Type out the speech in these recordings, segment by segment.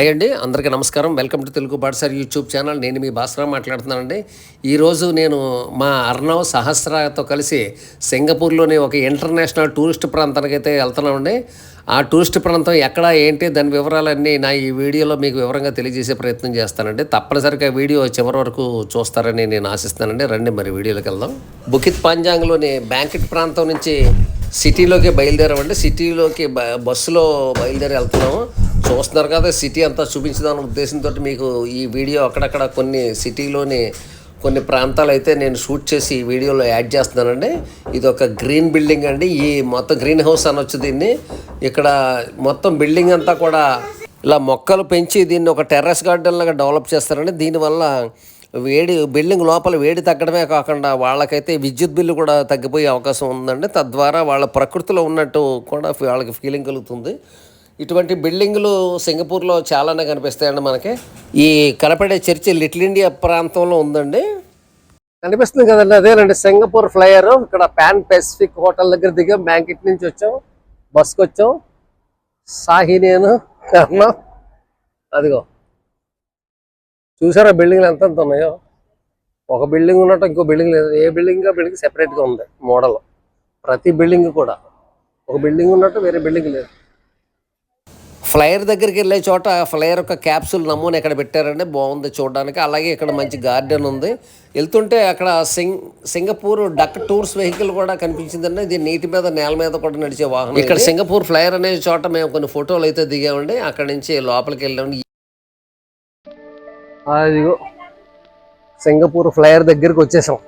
Hi అండి అందరికీ నమస్కారం. వెల్కమ్ టు తెలుగు పాఠశాల యూట్యూబ్ ఛానల్. నేను మీ భాస్కర్ మాట్లాడుతున్నానండి. ఈరోజు నేను మా అర్ణవ్ సహస్రాతో కలిసి సింగపూర్లోని ఒక ఇంటర్నేషనల్ టూరిస్ట్ ప్రాంతానికి అయితే వెళ్తున్నామండి. ఆ టూరిస్ట్ ప్రాంతం ఎక్కడ ఏంటి దాని వివరాలన్నీ నా ఈ వీడియోలో మీకు వివరంగా తెలియజేసే ప్రయత్నం చేస్తానండి. తప్పనిసరిగా వీడియో చివరి వరకు చూస్తారని నేను ఆశిస్తానండి రండి మరి వీడియోలోకి వెళ్దాం. బుకిత్ పాంజాంగ్లోని బ్యాంకెట్ ప్రాంతం నుంచి సిటీలోకి బయలుదేరామండి. సిటీలోకి బ- బస్సులో బయలుదేరి వెళ్తున్నాము. చూస్తున్నారు కదా సిటీ అంతా చూపించదాని ఉద్దేశంతో మీకు ఈ వీడియో అక్కడక్కడ కొన్ని సిటీలోని కొన్ని ప్రాంతాలు అయితే నేను షూట్ చేసి ఈ వీడియోలో యాడ్ చేస్తున్నానండి. ఇది ఒక గ్రీన్ బిల్డింగ్ అండి. ఈ మొత్తం గ్రీన్ హౌస్ అనొచ్చు దీన్ని. ఇక్కడ మొత్తం బిల్డింగ్ అంతా కూడా ఇలా మొక్కలు పెంచి దీన్ని ఒక టెర్రస్ గార్డెన్ లాగా డెవలప్ చేస్తారండి. దీనివల్ల వేడి బిల్డింగ్ లోపల వేడి తగ్గడమే కాకుండా వాళ్ళకైతే విద్యుత్ బిల్లు కూడా తగ్గిపోయే అవకాశం ఉందండి. తద్వారా వాళ్ళ ప్రకృతిలో ఉన్నట్టు కూడా వాళ్ళకి ఫీలింగ్ కలుగుతుంది. ఇటువంటి బిల్డింగులు సింగపూర్లో చాలానే కనిపిస్తాయండి మనకి. ఈ కనపడే చర్చి లిటిల్ ఇండియా ప్రాంతంలో ఉందండి. కనిపిస్తుంది కదండి అదేనండి సింగపూర్ ఫ్లైయర్. ఇక్కడ పాన్ పెసిఫిక్ హోటల్ దగ్గర దిగాం బ్యాంకెట్ నుంచి వచ్చాం బస్కి వచ్చాం. సాహి నేను అదిగో. చూసారా బిల్డింగ్లు ఎంత ఉన్నాయో? ఒక బిల్డింగ్ ఉన్నట్టు ఇంకో బిల్డింగ్ లేదు. ఏ బిల్డింగ్? బిల్డింగ్ సెపరేట్గా ఉంది మోడల్. ప్రతి బిల్డింగ్ కూడా. ఒక బిల్డింగ్ ఉన్నట్టు వేరే బిల్డింగ్ లేదు. ఫ్లైయర్ దగ్గరికి వెళ్ళే చోట ఫ్లైయర్ యొక్క క్యాప్సూల్ నమూనా ఇక్కడ పెట్టారండి బాగుంది చూడడానికి. అలాగే ఇక్కడ మంచి గార్డెన్ ఉంది. వెళ్తుంటే అక్కడ సింగ్ సింగపూర్ డక్ టూర్స్ వెహికల్ కూడా కనిపించిందండి. ఇది నీటి మీద నేల మీద కూడా నడిచే వాహనం ఇక్కడ సింగపూర్ ఫ్లైయర్ అనే చోట మేము కొన్ని ఫోటోలు అయితే దిగామండి. అక్కడ నుంచి లోపలికి వెళ్ళామండి అదిగో సింగపూర్ ఫ్లైయర్ దగ్గరికి వచ్చేసాం.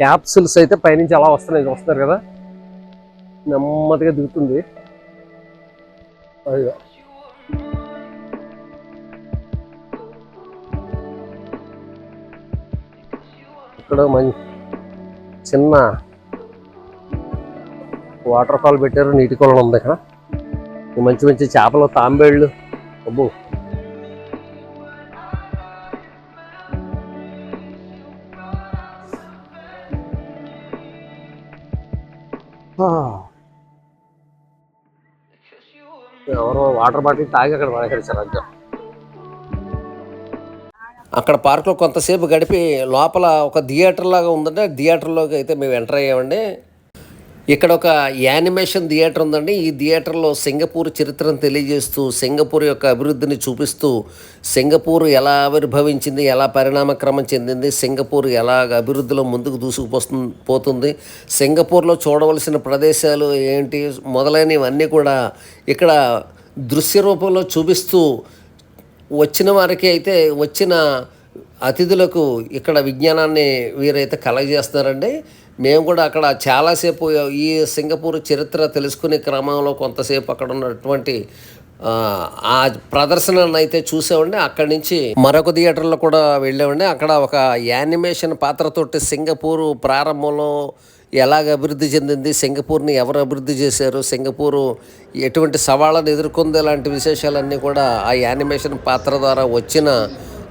క్యాప్సూల్స్ అయితే పైనుంచి అలా వస్తున్నాయి. చూస్తున్నారు కదా? నెమ్మదిగా దిగుతుంది. అదిగో ఇక్కడ మంచి చిన్న వాటర్ ఫాల్ పెట్టారు నీటి కొలను ఉంది ఇక్కడ. మంచి మంచి చేపలు తాంబేళ్ళు అబ్బో. వాటర్ బాటిల్ తాగి అక్కడ పడేసారు అంతా. అక్కడ పార్క్లో కొంతసేపు గడిపి లోపల ఒక థియేటర్ లాగా ఉందంటే థియేటర్లోకి అయితే మేము ఎంటర్ అయ్యామండి. ఇక్కడ ఒక యానిమేషన్ థియేటర్ ఉందండి. ఈ థియేటర్లో సింగపూర్ చరిత్రను తెలియజేస్తూ సింగపూర్ యొక్క అభివృద్ధిని చూపిస్తూ సింగపూర్ ఎలా ఆవిర్భవించింది ఎలా పరిణామక్రమం చెందింది సింగపూర్ ఎలా అభివృద్ధిలో ముందుకు దూసుకుపోతుంది పోతుంది సింగపూర్లో చూడవలసిన ప్రదేశాలు ఏంటి మొదలైనవన్నీ కూడా ఇక్కడ దృశ్య రూపంలో చూపిస్తూ వచ్చిన వారికి అయితే వచ్చిన అతిథులకు ఇక్కడ విజ్ఞానాన్ని వీరైతే కలగజేస్తున్నారండి. మేము కూడా అక్కడ చాలాసేపు ఈ సింగపూర్ చరిత్ర తెలుసుకునే క్రమంలో కొంతసేపు అక్కడ ఉన్నటువంటి ఆ, ఆ ప్రదర్శనను అయితే చూసామండి. అక్కడి నుంచి మరొక థియేటర్లో కూడా వెళ్ళామండి. అక్కడ ఒక యానిమేషన్ పాత్రతోటి సింగపూర్ ప్రారంభంలో ఎలాగ అభివృద్ధి చెందింది సింగపూర్ని ఎవరు అభివృద్ధి చేశారు సింగపూరు ఎటువంటి సవాళ్ళను ఎదుర్కొంది లాంటి విశేషాలన్నీ కూడా ఆ యానిమేషన్ పాత్ర ద్వారా వచ్చిన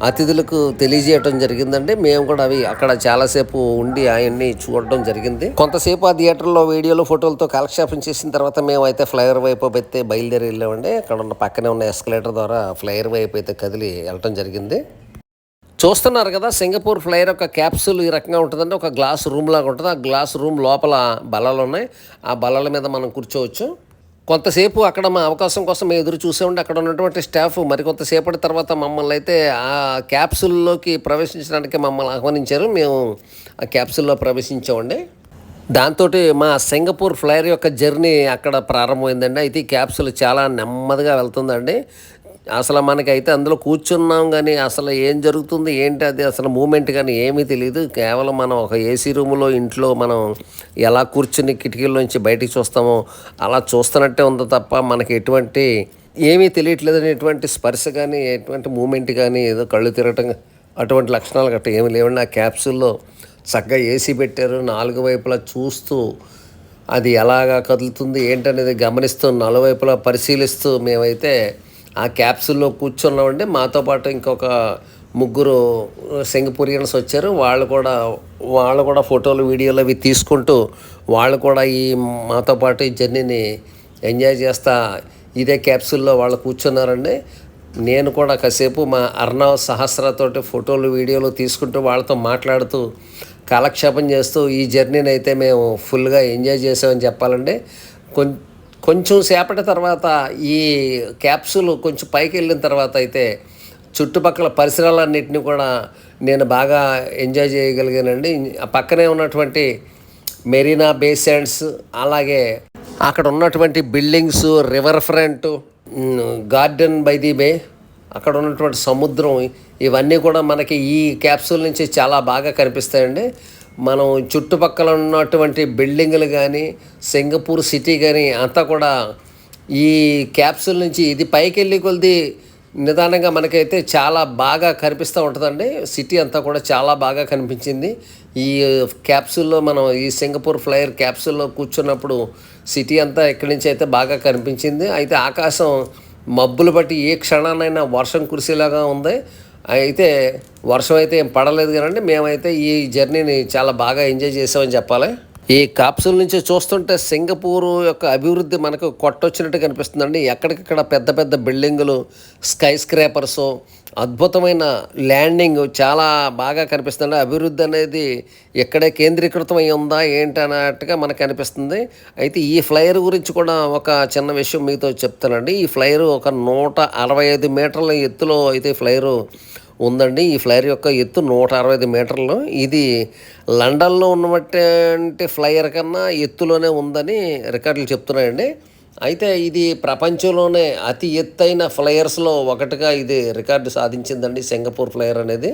అతిథులకు తెలియజేయటం జరిగిందండి. మేము కూడా అవి అక్కడ చాలాసేపు ఉండి ఆయన్ని చూడడం జరిగింది. కొంతసేపు ఆ థియేటర్లో వీడియోలు ఫోటోలతో కాలక్షేపం చేసిన తర్వాత మేము అయితే ఫ్లైఓవర్ వైపు అయితే బయలుదేరి వెళ్ళామండి. అక్కడ ఉన్న పక్కనే ఉన్న ఎస్కలేటర్ ద్వారా ఫ్లైఓవర్ వైపు అయితే కదిలి వెళ్ళటం జరిగింది. చూస్తున్నారు కదా సింగపూర్ ఫ్లైర్ ఒక క్యాప్సూల్ ఈ రకంగా ఉంటుందంటే ఒక గ్లాస్ రూమ్ లాగా ఉంటుంది. ఆ గ్లాస్ రూమ్ లోపల బలాలు ఉన్నాయి. ఆ బలాల మీద మనం కూర్చోవచ్చు. కొంతసేపు అక్కడ మా అవకాశం కోసం మేము ఎదురు చూసామండి అక్కడ ఉన్నటువంటి స్టాఫ్ మరి కొంతసేపటి తర్వాత మమ్మల్ని అయితే ఆ క్యాప్సూల్లోకి ప్రవేశించడానికి మమ్మల్ని ఆహ్వానించారు. మేము ఆ క్యాప్సూల్లో ప్రవేశించామండి. దాంతో మా సింగపూర్ ఫ్లైర్ యొక్క జర్నీ అక్కడ ప్రారంభమైందండి. అయితే ఈ క్యాప్సూల్ చాలా నెమ్మదిగా వెళ్తుందండి. అసలు మనకైతే అందులో కూర్చున్నాం కానీ అసలు ఏం జరుగుతుంది ఏంటి అది అసలు మూమెంట్ కానీ ఏమీ తెలియదు కేవలం మనం ఒక ఏసీ రూములో ఇంట్లో మనం ఎలా కూర్చుని కిటికీల్లోంచి బయటికి చూస్తామో అలా చూస్తున్నట్టే ఉంది తప్ప మనకి ఎటువంటి ఏమీ తెలియట్లేదు ఎటువంటి స్పర్శ కానీ ఎటువంటి మూమెంట్ కానీ ఏదో కళ్ళు తిరగటం అటువంటి లక్షణాలు గట్రా ఏమి లేవండి. ఆ క్యాప్సూల్లో చక్కగా ఏసీ పెట్టారు. నాలుగు వైపులా చూస్తూ అది ఎలాగా కదులుతుంది ఏంటనేది గమనిస్తూ నలువైపులా పరిశీలిస్తూ మేమైతే ఆ క్యాప్సూల్లో కూర్చున్నామండి. మాతో పాటు ఇంకొక ముగ్గురు సింగపూరియన్స్ వచ్చారు. వాళ్ళు కూడా వాళ్ళు కూడా ఫోటోలు వీడియోలు అవి తీసుకుంటూ వాళ్ళు కూడా ఈ మాతో పాటు ఈ జర్నీని ఎంజాయ్ చేస్తా ఇదే క్యాప్సూల్లో వాళ్ళు కూర్చున్నారండి. నేను కూడా కాసేపు మా అర్ణవ్ సహస్రతోటి ఫోటోలు వీడియోలు తీసుకుంటూ వాళ్ళతో మాట్లాడుతూ కాలక్షేపం చేస్తూ ఈ జర్నీని అయితే మేము ఫుల్గా ఎంజాయ్ చేసామని చెప్పాలండి. కొం కొంచెం సేపటి తర్వాత ఈ క్యాప్సూల్ కొంచెం పైకి వెళ్ళిన తర్వాత అయితే చుట్టుపక్కల పరిసరాలన్నింటినీ కూడా నేను బాగా ఎంజాయ్ చేయగలిగానండి. ఆ పక్కనే ఉన్నటువంటి మెరీనా బే శాండ్స్ అలాగే అక్కడ ఉన్నటువంటి buildings river front Garden by the Bay అక్కడ ఉన్నటువంటి సముద్రం ఇవన్నీ కూడా మనకి ఈ క్యాప్సూల్ నుంచి చాలా బాగా కనిపిస్తాయండి. మనం చుట్టుపక్కల ఉన్నటువంటి బిల్డింగులు కానీ సింగపూర్ సిటీ కానీ అంతా కూడా ఈ క్యాప్సూల్ నుంచి ఇది పైకి వెళ్ళి కొలిది నిదానంగా మనకైతే చాలా బాగా కనిపిస్తూ ఉంటుందండి. సిటీ అంతా కూడా చాలా బాగా కనిపించింది. ఈ క్యాప్సూల్లో మనం ఈ సింగపూర్ ఫ్లైయర్ క్యాప్సూల్లో కూర్చున్నప్పుడు సిటీ అంతా ఇక్కడి నుంచి అయితే బాగా కనిపించింది. అయితే ఆకాశం మబ్బులు బట్టి ఏ క్షణానైనా వర్షం కురిసేలాగా ఉంది. అయితే వర్షం అయితే ఏం పడలేదు కదండి. మేమైతే ఈ జర్నీని చాలా బాగా ఎంజాయ్ చేసామని చెప్పాలి. ఈ కాప్సూల్ నుంచి చూస్తుంటే సింగపూర్ యొక్క అభివృద్ధి మనకు కొట్టొచ్చినట్టు కనిపిస్తుందండి. ఎక్కడికక్కడ పెద్ద పెద్ద బిల్డింగులు స్కై స్క్రేపర్స్ అద్భుతమైన ల్యాండింగ్ చాలా బాగా కనిపిస్తుంది అభివృద్ధి అనేది ఎక్కడే కేంద్రీకృతం అయి ఉందా ఏంటి అన్నట్టుగా మనకు అనిపిస్తుంది అయితే ఈ ఫ్లైయర్ గురించి కూడా ఒక చిన్న విషయం మీతో చెప్తానండి. ఈ ఫ్లైయర్ ఒక నూట అరవై ఐదు మీటర్ల ఎత్తులో అయితే ఫ్లైయరు ఉందండి. ఈ ఫ్లైయర్ యొక్క ఎత్తు నూట అరవై ఐదు మీటర్లు. ఇది లండన్లో ఉన్నటువంటి ఫ్లైయర్ కన్నా ఎత్తులోనే ఉందని రికార్డులు చెప్తున్నాయండి. అయితే ఇది ప్రపంచంలోనే అతి ఎత్తైన ఫ్లైయర్స్లో ఒకటిగా ఇది రికార్డు సాధించిందండి సింగపూర్ ఫ్లయర్ అనేది.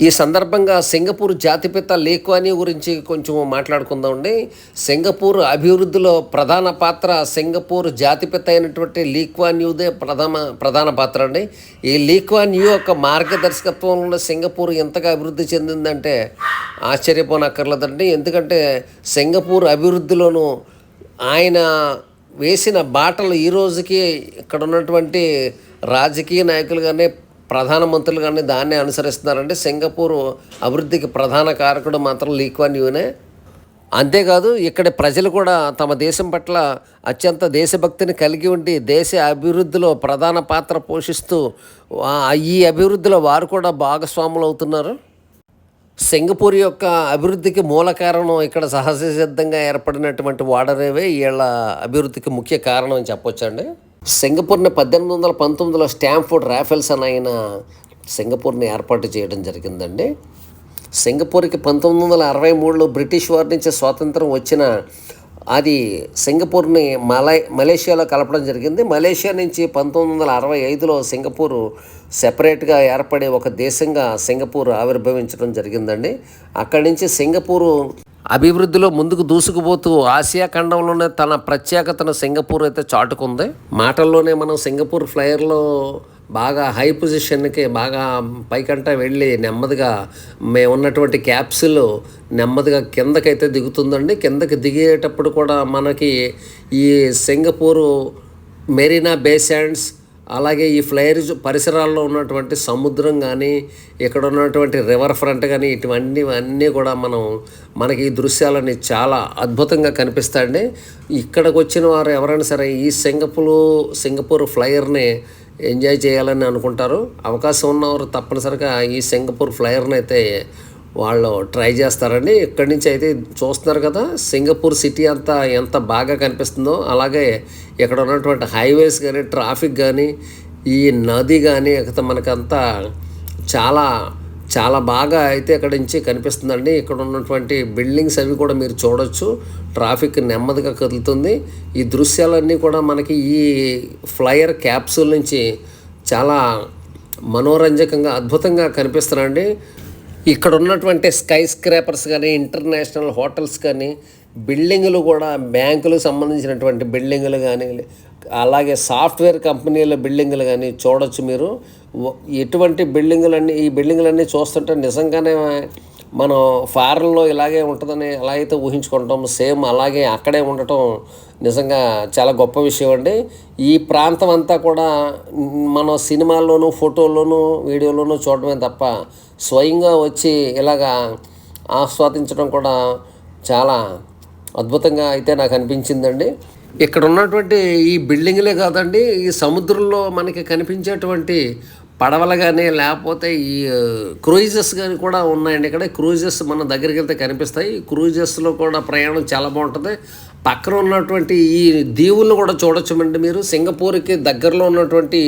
ఈ సందర్భంగా సింగపూర్ జాతిపిత లేక్వానీ గురించి కొంచెం మాట్లాడుకుందామండి. సింగపూర్ అభివృద్ధిలో ప్రధాన పాత్ర సింగపూర్ జాతిపిత అయినటువంటి లీక్వాన్యూదే ప్రధాన ప్రధాన పాత్ర అండి. ఈ లీక్వాన్యూ యొక్క మార్గదర్శకత్వంలో సింగపూర్ ఎంతగా అభివృద్ధి చెందిందంటే ఆశ్చర్యపోనక్కర్లేదండి. ఎందుకంటే సింగపూర్ అభివృద్ధిలోనూ ఆయన వేసిన బాటలు ఈ రోజుకి ఇక్కడ ఉన్నటువంటి రాజకీయ నాయకులు కానీ ప్రధానమంత్రులు కానీ దాన్ని అనుసరిస్తున్నారంటే సింగపూర్ అభివృద్ధికి ప్రధాన కారకుడు మాత్రం లీక్వాన్ యూనే. అంతేకాదు ఇక్కడ ప్రజలు కూడా తమ దేశం పట్ల అత్యంత దేశభక్తిని కలిగి ఉండి దేశ అభివృద్ధిలో ప్రధాన పాత్ర పోషిస్తూ ఈ అభివృద్ధిలో వారు కూడా భాగస్వాములు అవుతున్నారు. సింగపూర్ యొక్క అభివృద్ధికి మూల కారణం ఇక్కడ సహజ సిద్ధంగా ఏర్పడినటువంటి వాడరేవే వీళ్ళ అభివృద్ధికి ముఖ్య కారణం అని చెప్పొచ్చండి. సింగపూర్ని పద్దెనిమిది వందల పంతొమ్మిదిలో స్టాంఫోర్డ్ రాఫెల్స్ అని ఆయన సింగపూర్ని ఏర్పాటు చేయడం జరిగిందండి. సింగపూర్కి పంతొమ్మిది వందల అరవై మూడులో బ్రిటిష్ వారి నుంచి స్వాతంత్రం వచ్చిన అది సింగపూర్ని మలై మలేషియాలో కలపడం జరిగింది. మలేషియా నుంచి పంతొమ్మిది వందల అరవై ఐదులో సింగపూర్ సెపరేట్గా ఏర్పడే ఒక దేశంగా సింగపూర్ ఆవిర్భవించడం జరిగిందండి. అక్కడి నుంచి సింగపూరు అభివృద్ధిలో ముందుకు దూసుకుపోతూ ఆసియా ఖండంలోనే తన ప్రత్యేకతను సింగపూర్ అయితే చాటుకుంది. మాటల్లోనే మనం సింగపూర్ ఫ్లయర్లో బాగా హై పొజిషన్కి బాగా పైకంట వెళ్ళి నెమ్మదిగా మేము ఉన్నటువంటి నెమ్మదిగా కిందకైతే దిగుతుందండి. కిందకి దిగేటప్పుడు కూడా మనకి ఈ సింగపూరు మెరీనా బే శాండ్స్ అలాగే ఈ ఫ్లైర్ పరిసరాల్లో ఉన్నటువంటి సముద్రం కానీ ఇక్కడ ఉన్నటువంటి రివర్ ఫ్రంట్ కానీ ఇటువన్నీ అన్నీ కూడా మనం మనకి ఈ దృశ్యాలని చాలా అద్భుతంగా కనిపిస్తాయండి. ఇక్కడికి వచ్చిన వారు ఎవరైనా సరే ఈ సింగపూర్ సింగపూర్ ఫ్లైయర్ని ఎంజాయ్ చేయాలని అనుకుంటారు. అవకాశం ఉన్నవారు తప్పనిసరిగా ఈ సింగపూర్ ఫ్లైయర్ని అయితే వాళ్ళు ట్రై చేస్తారండి ఇక్కడి నుంచి అయితే చూస్తున్నారు కదా. సింగపూర్ సిటీ అంతా ఎంత బాగా కనిపిస్తుందో అలాగే ఇక్కడ ఉన్నటువంటి హైవేస్ కానీ ట్రాఫిక్ కానీ ఈ నది కానీ మనకంతా చాలా చాలా బాగా అయితే ఇక్కడ నుంచి కనిపిస్తుందండి. ఇక్కడ ఉన్నటువంటి బిల్డింగ్స్ అవి కూడా మీరు చూడొచ్చు. ట్రాఫిక్ నెమ్మదిగా కదులుతుంది. ఈ దృశ్యాలన్నీ కూడా మనకి ఈ ఫ్లయర్ క్యాప్సూల్ నుంచి చాలా మనోరంజకంగా అద్భుతంగా కనిపిస్తున్నాయండి. ఇక్కడ ఉన్నటువంటి స్కై స్క్రాపర్స్ కానీ ఇంటర్నేషనల్ హోటల్స్ కానీ బిల్డింగులు కూడా బ్యాంకులకు సంబంధించినటువంటి బిల్డింగులు కానీ అలాగే సాఫ్ట్వేర్ కంపెనీల బిల్డింగులు కానీ చూడొచ్చు మీరు. ఎటువంటి బిల్డింగులన్నీ ఈ బిల్డింగులన్నీ చూస్తుంటే నిజంగానే మనం ఫారెన్లో ఇలాగే ఉంటుందని ఎలా అయితే ఊహించుకుంటాం సేమ్ అలాగే అక్కడే ఉండటం నిజంగా చాలా గొప్ప విషయం అండి. ఈ ప్రాంతం అంతా కూడా మనం సినిమాల్లోనూ ఫోటోల్లోనూ వీడియోలోనూ చూడటమే తప్ప స్వయంగా వచ్చి ఇలాగా ఆస్వాదించడం కూడా చాలా అద్భుతంగా అయితే నాకు అనిపించిందండి. ఇక్కడ ఉన్నటువంటి ఈ బిల్డింగ్లే కాదండి ఈ సముద్రంలో మనకి కనిపించేటువంటి పడవలు కానీ లేకపోతే ఈ క్రూజెస్ కానీ కూడా ఉన్నాయండి ఇక్కడ. క్రూజెస్ మన దగ్గరికి వెళ్తే కనిపిస్తాయి. క్రూజెస్లో కూడా ప్రయాణం చాలా బాగుంటుంది. పక్కన ఉన్నటువంటి ఈ దీవులను కూడా చూడొచ్చండి మీరు. సింగపూర్కి దగ్గరలో ఉన్నటువంటి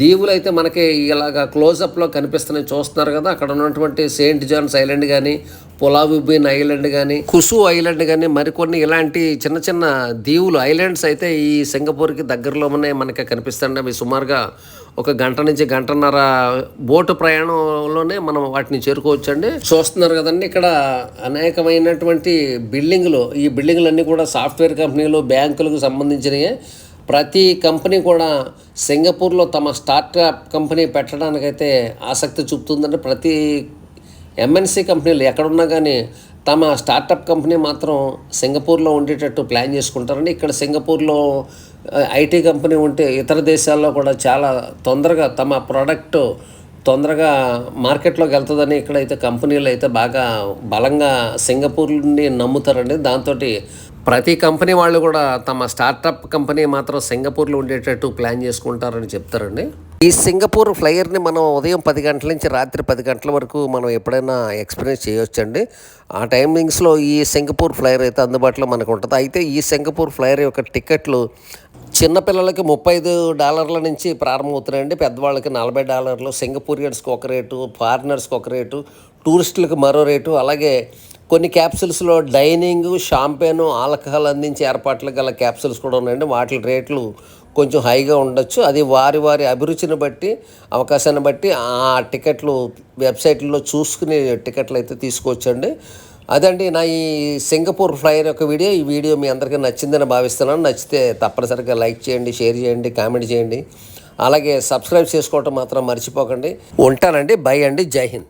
దీవులు అయితే మనకి ఇలాగ క్లోజప్లో కనిపిస్తున్నాయి. చూస్తున్నారు కదా అక్కడ ఉన్నటువంటి సెయింట్ జాన్స్ ఐలాండ్ కానీ పొలావిబిన్ ఐలాండ్ కానీ కుసు ఐలాండ్ కానీ మరికొన్ని ఇలాంటి చిన్న చిన్న దీవులు ఐలాండ్స్ అయితే ఈ సింగపూర్కి దగ్గరలోనే మనకి కనిపిస్తుండే అవి సుమారుగా ఒక గంట నుంచి గంటన్నర బోటు ప్రయాణంలోనే మనం వాటిని చేరుకోవచ్చండి. చూస్తున్నారు కదండి ఇక్కడ అనేకమైనటువంటి బిల్డింగులు. ఈ బిల్డింగ్లన్నీ కూడా సాఫ్ట్వేర్ కంపెనీలు బ్యాంకులకు సంబంధించినవి ప్రతి కంపెనీ కూడా సింగపూర్లో తమ స్టార్టప్ కంపెనీ పెట్టడానికైతే ఆసక్తి చూపుతుందంటే ప్రతి ఎంఎన్సీ కంపెనీలు ఎక్కడున్నా కానీ తమ స్టార్టప్ కంపెనీ మాత్రం సింగపూర్లో ఉండేటట్టు ప్లాన్ చేసుకుంటారండి. ఇక్కడ సింగపూర్లో ఐటీ కంపెనీ ఉంటే ఇతర దేశాల్లో కూడా చాలా తొందరగా తమ ప్రోడక్ట్ తొందరగా మార్కెట్లోకి వెళ్తుందని ఇక్కడైతే కంపెనీలు అయితే బాగా బలంగా సింగపూర్ని నమ్ముతారండి. దాంతో ప్రతి కంపెనీ వాళ్ళు కూడా తమ స్టార్టప్ కంపెనీ మాత్రం సింగపూర్లో ఉండేటట్టు ప్లాన్ చేసుకుంటారని చెప్తారండి. ఈ సింగపూర్ ఫ్లైయర్ని మనం ఉదయం పది గంటల నుంచి రాత్రి పది గంటల వరకు మనం ఎప్పుడైనా ఎక్స్పీరియన్స్ చేయొచ్చండి. ఆ టైమింగ్స్లో ఈ సింగపూర్ ఫ్లైయర్ అయితే అందుబాటులో మనకు ఉంటుంది. అయితే ఈ సింగపూర్ ఫ్లైయర్ యొక్క టికెట్లు చిన్నపిల్లలకి ముప్పై ఐదు డాలర్ల నుంచి ప్రారంభమవుతున్నాయండి. పెద్దవాళ్ళకి నలభై డాలర్లు. సింగపూరియన్స్కి ఒక రేటు ఫారినర్స్కి ఒక రేటు టూరిస్టులకు మరో రేటు. అలాగే కొన్ని క్యాప్సిల్స్లో డైనింగ్ షాంపేను ఆల్కహాల్ అందించే ఏర్పాట్లు గల క్యాప్సిల్స్ కూడా ఉన్నాయండి. వాటి రేట్లు కొంచెం హైగా ఉండొచ్చు. అది వారి వారి అభిరుచిని బట్టి అవకాశాన్ని బట్టి ఆ టికెట్లు వెబ్సైట్లో చూసుకునే టికెట్లు అయితే తీసుకోవచ్చండి అదండి నా ఈ సింగపూర్ ఫ్లైర్ యొక్క వీడియో ఈ వీడియో మీ అందరికీ నచ్చిందని భావిస్తున్నాను. నచ్చితే తప్పనిసరిగా లైక్ చేయండి షేర్ చేయండి కామెంట్ చేయండి. అలాగే సబ్స్క్రైబ్ చేసుకోవటం మాత్రం మర్చిపోకండి. ఉంటానండి. బై అండి. జై హింద్.